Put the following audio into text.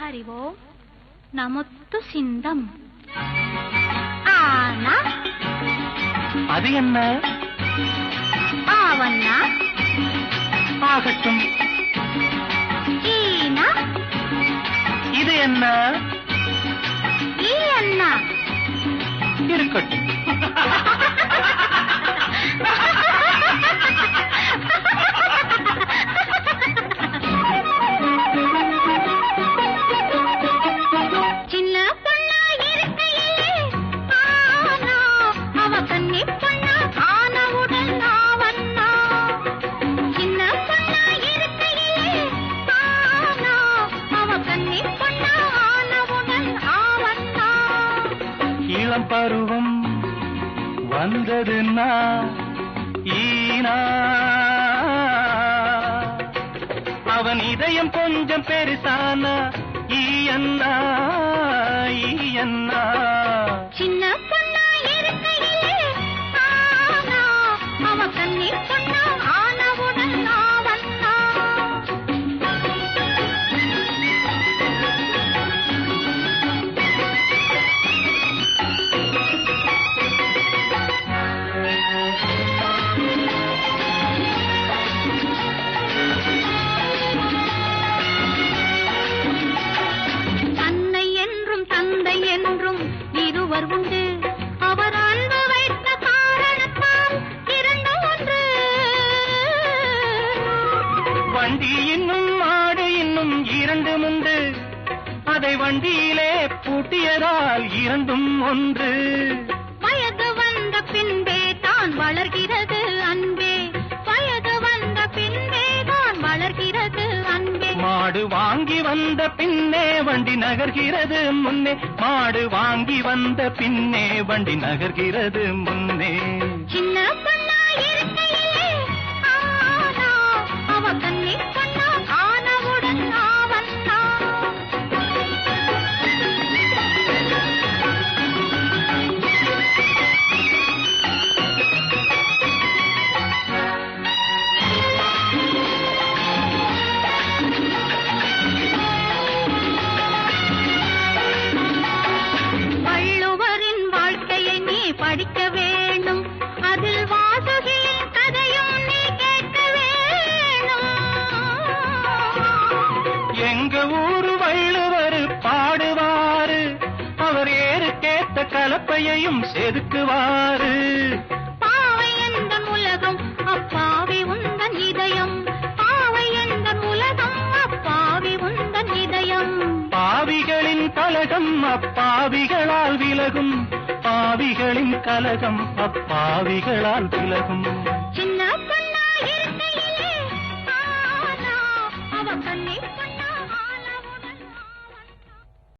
हरि ओम् நமத்து சிந்தம் ஆனா அது என்ன ஆவண்ணா ஆகட்டும் ஈனா இது என்ன ஈ அண்ணா இருக்கட்டும் இளம் பருவம் வந்ததுன்னா ஈனா. அவன் இதயம் கொஞ்சம் பெருசானா ஈ அண்ணா. அதை வண்டியிலே பூட்டியதால் இரண்டும் ஒன்று. வயது வந்த பின்பே தான் வளர்கிறது அன்பே. வயது வந்த பின்பே தான் வளர்கிறது அன்பே. மாடு வாங்கி வந்த பின்னே வண்டி நகர்கிறது முன்னே. மாடு வாங்கி வந்த பின்னே வண்டி நகர்கிறது முன்னே. சின்ன பொண்ணா கலப்பையையும் செதுக்குவாரு பாவை எந்தன் உலகம் அப்பாவி உந்தன் இதயம். பாவை எந்தன் உலகம் அப்பாவி உந்தன் இதயம். பாவிகளின் கலகம் அப்பாவிகளால் விலகும். பாவிகளின் கலகம் அப்பாவிகளால் விலகும்.